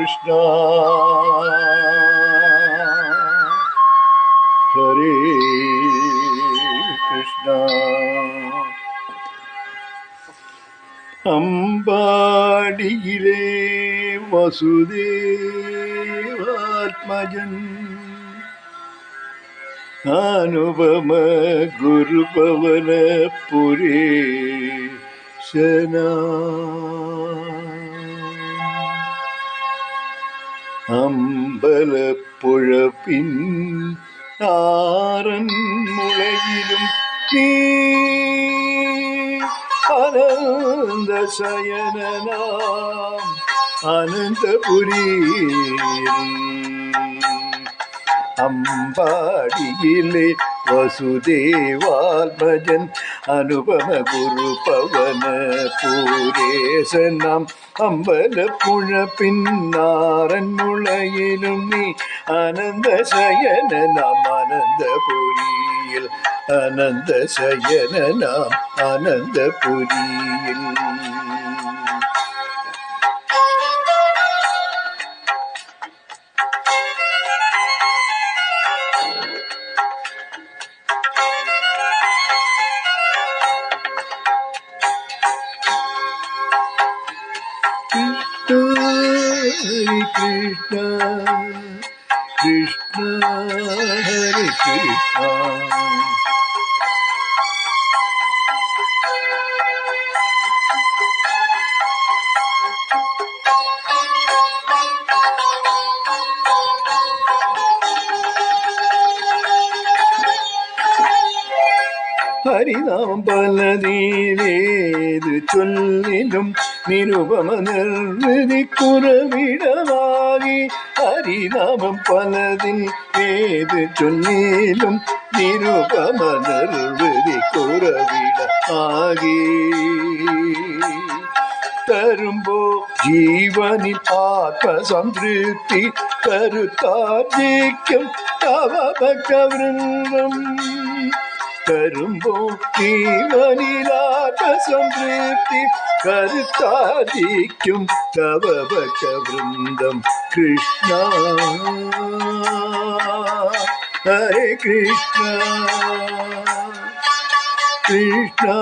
കൃഷ്ണ. ഹരേ കൃഷ്ണ. അമ്പാടിയിലെ വസുദേവാത്മജൻ അനുപമ ഗുരുഭവനപുരേ ശനാ അമ്പലപ്പുഴ പിൻ ആറൻ മുളയിലും നീ അനന്ത ശയനനാം അനന്തപുരി അമ്പാടിയിലെ വസുദേവാത്മജൻ അനുപമ ഗുരു പവന പൂരേശനം അമ്പലപ്പുഴ പിന്നാറൻ മുളയിലും നീ അനന്തശയനനാം അനന്തപുരിയിൽ അനന്തശയനനാം അനന്തപുരിയിൽ ഹരി കൃഷ്ണ കൃഷ്ണ ഹരി കൃഷ്ണ ഹരിനാമം പലതീരേത് ചൊല്ലിലും നിരുപമ നിർവൃതി കുറവിടമാകി ഹരിനാമം പലതിൽ ഏത് ചൊല്ലിലും നിരുപമ നിർവൃതി കുറവിടമാകി തരുമ്പോ ജീവനിൽ ആത്മസംതൃപ്തി കരുത്താർജിക്കും തവ ഭക്തവൃന്ദം തരുമ്പോ തീവനിലാത്ത സംതൃപ്തി കരുത്താദിക്കും കൃഷ്ണ. ഹരേ കൃഷ്ണ. കൃഷ്ണ.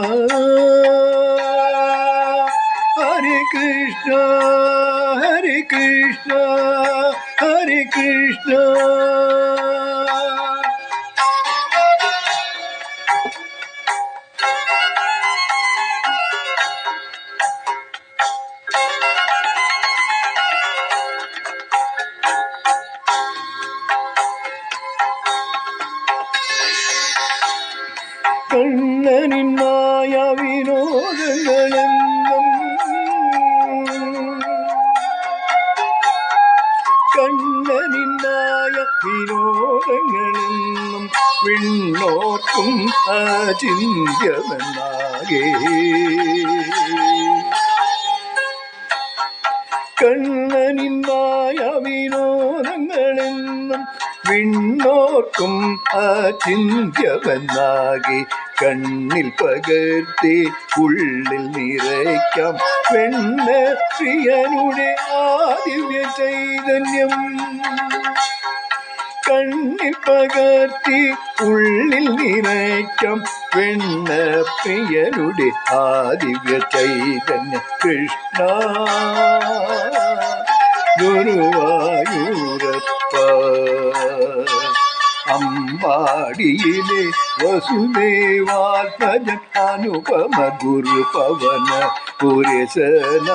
ഹരേ കൃഷ്ണ. ഹരേ കൃഷ്ണ. ഹരേ കൃഷ്ണ. കണ്ണനിൻ മായ വിനോദങ്ങളെന്നും കണ്ണനിൻ മായ വിനോദങ്ങളെന്നും വിണ്ണോർക്കും അചിന്യമെന്നാകെ കണ്ണനിൻ മായ വിനോദങ്ങളെന്നും വിണ്ണോർക്കും അചിന്യമെന്നാകെ കണ്ണിൽ പകർത്തി ഉള്ളിൽ നിറയ്ക്കാം പെണ്ണ പ്രിയനുടെ ആദിവ്യ ചൈതന്യം. കണ്ണിൽ പകർത്തി ഉള്ളിൽ നിറയ്ക്കാം പെണ്ണ പ്രിയനുടെ ആദിവ്യ ചൈതന്യ. കൃഷ്ണ ഗുരുവായൂരപ്പ അമ്പാടിയിലെ വസുദേവാത്മജൻ അനുപമ ഗുരു പവന പുരസന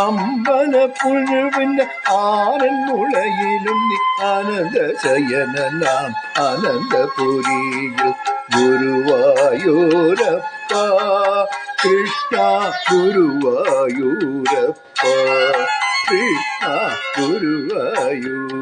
അമ്പല പുഴുവിന്റെ ആരൻ മുളയിലും നീ ആനന്ദ ശയനനാം അനന്തപുരിയിൽ ഗുരുവായൂരപ്പ കൃഷ്ണ ഗുരുവായൂരപ്പ കൃഷ്ണ ഗുരുവായൂരപ്പ